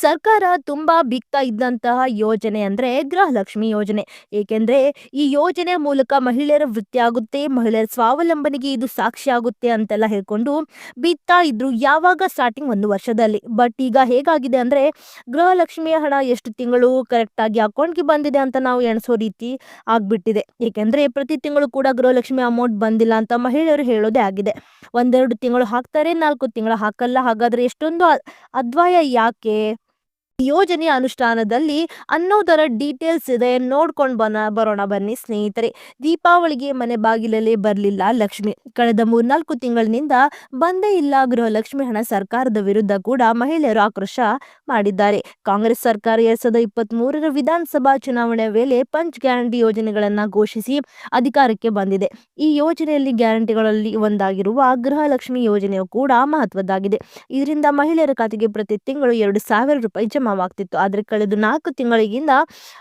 ಸರ್ಕಾರ ತುಂಬಾ ಬಿಗ್ತಾ ಇದ್ದಂತಹ ಯೋಜನೆ ಅಂದ್ರೆ ಗೃಹಲಕ್ಷ್ಮಿ ಯೋಜನೆ. ಏಕೆಂದ್ರೆ ಈ ಯೋಜನೆ ಮೂಲಕ ಮಹಿಳೆಯರ ವೃತ್ತಿ ಆಗುತ್ತೆ, ಮಹಿಳೆಯರ ಸ್ವಾವಲಂಬನೆಗೆ ಇದು ಸಾಕ್ಷಿ ಆಗುತ್ತೆ ಅಂತೆಲ್ಲ ಹೇಳ್ಕೊಂಡು ಬಿತ್ತಾ ಇದ್ರು ಯಾವಾಗ ಸ್ಟಾರ್ಟಿಂಗ್ ಒಂದು ವರ್ಷದಲ್ಲಿ. ಬಟ್ ಈಗ ಹೇಗಾಗಿದೆ ಅಂದ್ರೆ ಗೃಹಲಕ್ಷ್ಮಿಯ ಹಣ ಎಷ್ಟು ತಿಂಗಳು ಕರೆಕ್ಟ್ ಆಗಿ ಅಕೌಂಟ್‌ಗೆ ಬಂದಿದೆ ಅಂತ ನಾವು ಎಣಿಸೋ ರೀತಿ ಆಗ್ಬಿಟ್ಟಿದೆ. ಏಕೆಂದ್ರೆ ಪ್ರತಿ ತಿಂಗಳು ಕೂಡ ಗೃಹಲಕ್ಷ್ಮಿ ಅಮೌಂಟ್ ಬಂದಿಲ್ಲ ಅಂತ ಮಹಿಳೆಯರು ಹೇಳೋದೇ ಆಗಿದೆ. ಒಂದೆರಡು ತಿಂಗಳು ಹಾಕ್ತಾರೆ, ನಾಲ್ಕು ತಿಂಗಳು ಹಾಕಲ್ಲ. ಹಾಗಾದ್ರೆ ಎಷ್ಟೊಂದು ಅದ್ವಾಯ ಯಾಕೆ? ಈ ಯೋಜನೆಯ ಅನುಷ್ಠಾನದಲ್ಲಿ ಅನ್ನೋದರ ಡೀಟೇಲ್ಸ್ ಇದೆ ನೋಡ್ಕೊಂಡು ಬನ, ಬರೋಣ ಬನ್ನಿ ಸ್ನೇಹಿತರೆ. ದೀಪಾವಳಿಗೆ ಮನೆ ಬಾಗಿಲಲ್ಲಿ ಬರಲಿಲ್ಲ ಲಕ್ಷ್ಮಿ. ಕಳೆದ ಮೂರ್ನಾಲ್ಕು ತಿಂಗಳಿನಿಂದ ಬಂದೇ ಇಲ್ಲ ಗೃಹಲಕ್ಷ್ಮಿ ಹಣ ಸರ್ಕಾರದ ವಿರುದ್ಧ ಕೂಡ ಮಹಿಳೆಯರು ಆಕ್ರೋಶ ಮಾಡಿದ್ದಾರೆ. ಕಾಂಗ್ರೆಸ್ ಸರ್ಕಾರ ಎರಡ್ ಸಾವಿರದ ಇಪ್ಪತ್ಮೂರರ ವಿಧಾನಸಭಾ ಚುನಾವಣೆಯ ವೇಳೆ ಪಂಚ್ ಗ್ಯಾರಂಟಿ ಯೋಜನೆಗಳನ್ನ ಘೋಷಿಸಿ ಅಧಿಕಾರಕ್ಕೆ ಬಂದಿದೆ. ಈ ಯೋಜನೆಯಲ್ಲಿ ಗ್ಯಾರಂಟಿಗಳಲ್ಲಿ ಒಂದಾಗಿರುವ ಗೃಹಲಕ್ಷ್ಮಿ ಯೋಜನೆಯು ಕೂಡ ಮಹತ್ವದ್ದಾಗಿದೆ. ಇದರಿಂದ ಮಹಿಳೆಯರ ಖಾತೆಗೆ ಪ್ರತಿ ತಿಂಗಳು ಎರಡು ಸಾವಿರ ರೂಪಾಯಿ ಜಮಾವಾಗ್ತಿತ್ತು. ಆದ್ರೆ ಕಳೆದ ನಾಲ್ಕು ತಿಂಗಳಿಗಿಂದ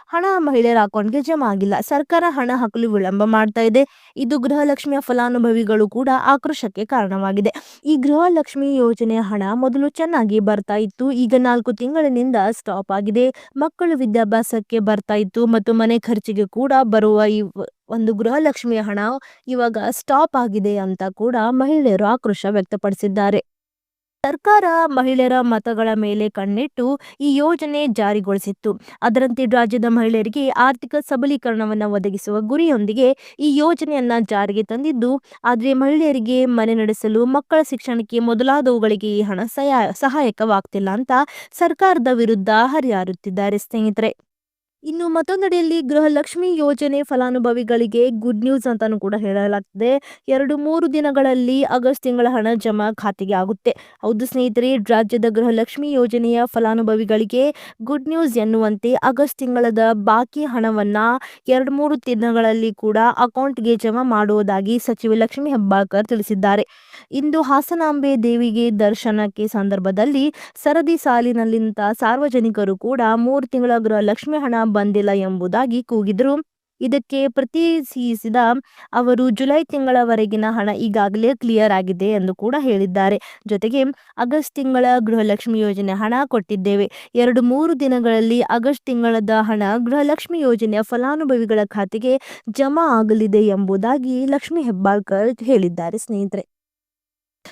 ಹಣ ಮಹಿಳೆಯರ ಅಕೌಂಟ್‌ಗೆ ಜಮಾ ಆಗಿಲ್ಲ. ಸರ್ಕಾರ ಹಣ ಹಾಕಲು ವಿಳಂಬ ಮಾಡ್ತಾ ಇದೆ. ಇದು ಗೃಹಲಕ್ಷ್ಮಿಯ ಫಲಾನುಭವಿಗಳು ಕೂಡ ಆಕ್ರೋಶಕ್ಕೆ ಕಾರಣವಾಗಿದೆ. ಈ ಗೃಹಲಕ್ಷ್ಮಿ ಯೋಜನೆಯ ಹಣ ಮೊದಲು ಚೆನ್ನಾಗಿ ಬರ್ತಾ ಇತ್ತು. ಈಗ ನಾಲ್ಕು ತಿಂಗಳಿನಿಂದ ಸ್ಟಾಪ್ ಆಗಿದೆ. ಮಕ್ಕಳು ವಿದ್ಯಾಭ್ಯಾಸಕ್ಕೆ ಬರ್ತಾ ಇತ್ತು ಮತ್ತು ಮನೆ ಖರ್ಚಿಗೆ ಕೂಡ ಬರುವ ಈ ಒಂದು ಗೃಹಲಕ್ಷ್ಮಿಯ ಹಣ ಇವಾಗ ಸ್ಟಾಪ್ ಆಗಿದೆ ಅಂತ ಕೂಡ ಮಹಿಳೆಯರು ಆಕ್ರೋಶ ವ್ಯಕ್ತಪಡಿಸಿದ್ದಾರೆ. ಸರ್ಕಾರ ಮಹಿಳೆಯರ ಮತಗಳ ಮೇಲೆ ಕಣ್ಣಿಟ್ಟು ಈ ಯೋಜನೆ ಜಾರಿಗೊಳಿಸಿತ್ತು. ಅದರಂತೆ ರಾಜ್ಯದ ಮಹಿಳೆಯರಿಗೆ ಆರ್ಥಿಕ ಸಬಲೀಕರಣವನ್ನು ಒದಗಿಸುವ ಗುರಿಯೊಂದಿಗೆ ಈ ಯೋಜನೆಯನ್ನ ಜಾರಿಗೆ ತಂದಿದ್ದು, ಆದರೆ ಮಹಿಳೆಯರಿಗೆ ಮನೆ ನಡೆಸಲು, ಮಕ್ಕಳ ಶಿಕ್ಷಣಕ್ಕೆ ಮೊದಲಾದವುಗಳಿಗೆ ಈ ಹಣ ಸಹಾಯ ಸಹಾಯಕವಾಗ್ತಿಲ್ಲ ಅಂತ ಸರ್ಕಾರದ ವಿರುದ್ಧ ಹರಿಹಾರುತ್ತಿದ್ದಾರೆ ಸ್ನೇಹಿತರೆ. ಇನ್ನು ಮತ್ತೊಂದೆಡೆಯಲ್ಲಿ ಗೃಹಲಕ್ಷ್ಮಿ ಯೋಜನೆ ಫಲಾನುಭವಿಗಳಿಗೆ ಗುಡ್ ನ್ಯೂಸ್ ಅಂತಾನೂ ಕೂಡ ಹೇಳಲಾಗ್ತದೆ ಎರಡು ಮೂರು ದಿನಗಳಲ್ಲಿ ಆಗಸ್ಟ್ ತಿಂಗಳ ಹಣ ಜಮಾ ಖಾತೆಗೆ ಆಗುತ್ತೆ. ಹೌದು ಸ್ನೇಹಿತರೆ, ರಾಜ್ಯದ ಗೃಹಲಕ್ಷ್ಮಿ ಯೋಜನೆಯ ಫಲಾನುಭವಿಗಳಿಗೆ ಗುಡ್ ನ್ಯೂಸ್ ಎನ್ನುವಂತೆ ಆಗಸ್ಟ್ ತಿಂಗಳದ ಬಾಕಿ ಹಣವನ್ನ ಎರಡು ಮೂರು ದಿನಗಳಲ್ಲಿ ಕೂಡ ಅಕೌಂಟ್‌ಗೆ ಜಮಾ ಮಾಡುವುದಾಗಿ ಸಚಿವೆ ಲಕ್ಷ್ಮಿ ಹೆಬ್ಬಾಳ್ಕರ್ ತಿಳಿಸಿದ್ದಾರೆ. ಇಂದು ಹಾಸನಾಂಬೆ ದೇವಿಗೆ ದರ್ಶನಕ್ಕೆ ಸಂದರ್ಭದಲ್ಲಿ ಸರದಿ ಸಾಲಿನಲ್ಲಿಂತ ಸಾರ್ವಜನಿಕರು ಕೂಡ ಮೂರು ತಿಂಗಳ ಗೃಹಲಕ್ಷ್ಮಿ ಹಣ ಬಂದಿಲ್ಲ ಎಂಬುದಾಗಿ ಕೂಗಿದ್ರು. ಇದಕ್ಕೆ ಪ್ರತಿಕ್ರಿಯಿಸಿದ ಅವರು, ಜುಲೈ ತಿಂಗಳವರೆಗಿನ ಹಣ ಈಗಾಗಲೇ ಕ್ಲಿಯರ್ ಆಗಿದೆ ಎಂದು ಕೂಡ ಹೇಳಿದ್ದಾರೆ. ಜೊತೆಗೆ, ಆಗಸ್ಟ್ ತಿಂಗಳ ಗೃಹಲಕ್ಷ್ಮಿ ಯೋಜನೆ ಹಣ ಕೊಟ್ಟಿದ್ದೇವೆ. ಎರಡು ಮೂರು ದಿನಗಳಲ್ಲಿ ಆಗಸ್ಟ್ ತಿಂಗಳದ ಹಣ ಗೃಹಲಕ್ಷ್ಮಿ ಯೋಜನೆಯ ಫಲಾನುಭವಿಗಳ ಖಾತೆಗೆ ಜಮಾ ಆಗಲಿದೆ ಎಂಬುದಾಗಿ ಲಕ್ಷ್ಮಿ ಹೆಬ್ಬಾಳ್ಕರ್ ಹೇಳಿದ್ದಾರೆ ಸ್ನೇಹಿತರೆ.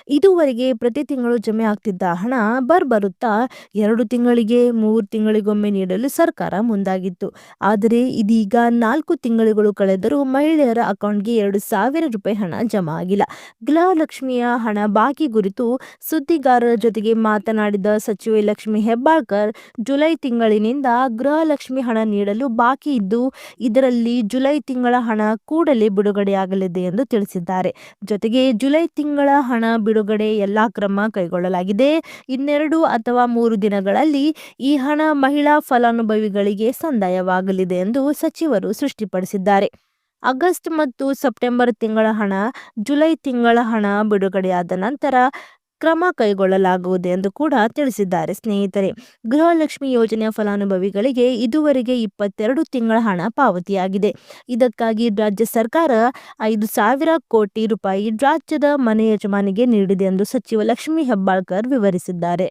ಇದುವರೆಗೆ ಪ್ರತಿ ತಿಂಗಳು ಜಮೆ ಆಗ್ತಿದ್ದ ಹಣ ಬರ್ಬರುತ್ತಾ ಎರಡು ತಿಂಗಳಿಗೆ, ಮೂರು ತಿಂಗಳಿಗೊಮ್ಮೆ ನೀಡಲು ಸರ್ಕಾರ ಮುಂದಾಗಿತ್ತು. ಆದರೆ ಇದೀಗ ನಾಲ್ಕು ತಿಂಗಳುಗಳು ಕಳೆದರೂ ಮಹಿಳೆಯರ ಅಕೌಂಟ್‌ಗೆ ಎರಡು ಸಾವಿರ ರೂಪಾಯಿ ಹಣ ಜಮಾ ಆಗಿಲ್ಲ. ಗೃಹಲಕ್ಷ್ಮಿಯ ಹಣ ಬಾಕಿ ಕುರಿತು ಸುದ್ದಿಗಾರರ ಜೊತೆಗೆ ಮಾತನಾಡಿದ ಸಚಿವೆ ಲಕ್ಷ್ಮಿ ಹೆಬ್ಬಾಳ್ಕರ್, ಜುಲೈ ತಿಂಗಳಿನಿಂದ ಗೃಹಲಕ್ಷ್ಮಿ ಹಣ ನೀಡಲು ಬಾಕಿ ಇದ್ದು, ಇದರಲ್ಲಿ ಜುಲೈ ತಿಂಗಳ ಹಣ ಕೂಡಲೇ ಬಿಡುಗಡೆಯಾಗಲಿದೆ ಎಂದು ತಿಳಿಸಿದ್ದಾರೆ. ಜೊತೆಗೆ ಜುಲೈ ತಿಂಗಳ ಹಣ ಬಿಡುಗಡೆ ಎಲ್ಲಾ ಕ್ರಮ ಕೈಗೊಳ್ಳಲಾಗಿದೆ. ಇನ್ನೆರಡು ಅಥವಾ ಮೂರು ದಿನಗಳಲ್ಲಿ ಈ ಹಣ ಮಹಿಳಾ ಫಲಾನುಭವಿಗಳಿಗೆ ಸಂದಾಯವಾಗಲಿದೆ ಎಂದು ಸಚಿವರು ಸೃಷ್ಟಿಪಡಿಸಿದ್ದಾರೆ ಆಗಸ್ಟ್ ಮತ್ತು ಸೆಪ್ಟೆಂಬರ್ ತಿಂಗಳ ಹಣ, ಜುಲೈ ತಿಂಗಳ ಹಣ ಬಿಡುಗಡೆಯಾದ ನಂತರ ಕ್ರಮ ಕೈಗೊಳ್ಳಲಾಗುವುದು ಎಂದು ಕೂಡ ತಿಳಿಸಿದ್ದಾರೆ ಸ್ನೇಹಿತರೆ. ಗೃಹಲಕ್ಷ್ಮಿ ಯೋಜನೆಯ ಫಲಾನುಭವಿಗಳಿಗೆ ಇದುವರೆಗೆ ಇಪ್ಪತ್ತೆರಡು ತಿಂಗಳ ಹಣ ಪಾವತಿಯಾಗಿದೆ. ಇದಕ್ಕಾಗಿ ರಾಜ್ಯ ಸರ್ಕಾರ ಐದು ಸಾವಿರ ಕೋಟಿ ರೂಪಾಯಿ ರಾಜ್ಯದ ಮನೆ ಯಜಮಾನಿಗೆ ನೀಡಿದೆ ಎಂದು ಸಚಿವ ಲಕ್ಷ್ಮೀ ಹೆಬ್ಬಾಳ್ಕರ್ ವಿವರಿಸಿದ್ದಾರೆ.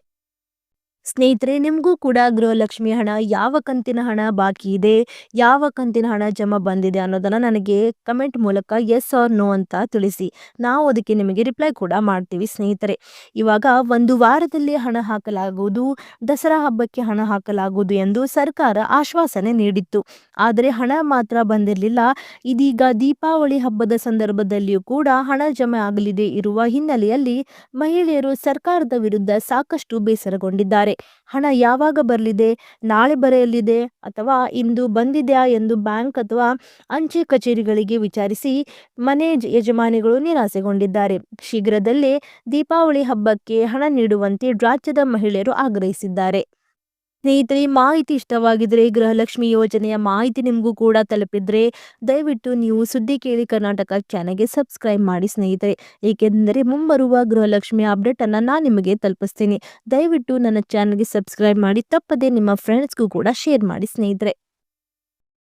ಸ್ನೇಹಿತರೆ ನಿಮಗೂ ಕೂಡ ಗೃಹಲಕ್ಷ್ಮಿ ಹಣ ಯಾವ ಕಂತಿನ ಹಣ ಬಾಕಿ ಇದೆ, ಯಾವ ಕಂತಿನ ಹಣ ಜಮಾ ಬಂದಿದೆ ಅನ್ನೋದನ್ನು ನನಗೆ ಕಮೆಂಟ್ ಮೂಲಕ ಎಸ್ ಆರ್ ನೋ ಅಂತ ತಿಳಿಸಿ. ನಾವು ಅದಕ್ಕೆ ನಿಮಗೆ ರಿಪ್ಲೈ ಕೂಡ ಮಾಡ್ತೀವಿ ಸ್ನೇಹಿತರೆ. ಇವಾಗ ಒಂದು ವಾರದಲ್ಲಿ ಹಣ ಹಾಕಲಾಗುವುದು, ದಸರಾ ಹಬ್ಬಕ್ಕೆ ಹಣ ಹಾಕಲಾಗುವುದು ಎಂದು ಸರ್ಕಾರ ಆಶ್ವಾಸನೆ ನೀಡಿತ್ತು. ಆದರೆ ಹಣ ಮಾತ್ರ ಬಂದಿರಲಿಲ್ಲ. ಇದೀಗ ದೀಪಾವಳಿ ಹಬ್ಬದ ಸಂದರ್ಭದಲ್ಲಿಯೂ ಕೂಡ ಹಣ ಜಮೆ ಆಗಲಿದೆ ಇರುವ ಹಿನ್ನೆಲೆಯಲ್ಲಿ ಮಹಿಳೆಯರು ಸರ್ಕಾರದ ವಿರುದ್ಧ ಸಾಕಷ್ಟು ಬೇಸರಗೊಂಡಿದ್ದಾರೆ. ಹಣ ಯಾವಾಗ ಬರಲಿದೆ, ನಾಳೆ ಬರೆಯಲಿದೆ ಅಥವಾ ಇಂದು ಬಂದಿದೆಯಾ ಎಂದು ಬ್ಯಾಂಕ್ ಅಥವಾ ಅಂಚೆ ಕಚೇರಿಗಳಿಗೆ ವಿಚಾರಿಸಿ ಮನೆ ಯಜಮಾನಿಗಳು ನಿರಾಸೆಗೊಂಡಿದ್ದಾರೆ. ಶೀಘ್ರದಲ್ಲೇ ದೀಪಾವಳಿ ಹಬ್ಬಕ್ಕೆ ಹಣ ನೀಡುವಂತೆ ರಾಜ್ಯದ ಮಹಿಳೆಯರು ಆಗ್ರಹಿಸಿದ್ದಾರೆ. ಸ್ನೇಹಿತರೆ, ಮಾಹಿತಿ ಇಷ್ಟವಾಗಿದ್ರೆ ಗೃಹಲಕ್ಷ್ಮಿ ಯೋಜನೆಯ ಮಾಹಿತಿ ನಿಮಗೂ ಕೂಡ ತಲುಪಿದ್ರೆ ದಯವಿಟ್ಟು ನೀವು ಸುದ್ದಿ ಕೇಳಿ ಕರ್ನಾಟಕ ಚಾನಲ್ಗೆ ಸಬ್ಸ್ಕ್ರೈಬ್ ಮಾಡಿ ಸ್ನೇಹಿತರೆ. ಏಕೆಂದರೆ ಮುಂಬರುವ ಗೃಹಲಕ್ಷ್ಮಿ ಅಪ್ಡೇಟ್ ಅನ್ನ ನಾನು ನಿಮಗೆ ತಲುಪಿಸ್ತೀನಿ. ದಯವಿಟ್ಟು ನನ್ನ ಚಾನಲ್ಗೆ ಸಬ್ಸ್ಕ್ರೈಬ್ ಮಾಡಿ, ತಪ್ಪದೆ ನಿಮ್ಮ ಫ್ರೆಂಡ್ಸ್‌ಗೂ ಕೂಡ ಶೇರ್ ಮಾಡಿ ಸ್ನೇಹಿತರೆ.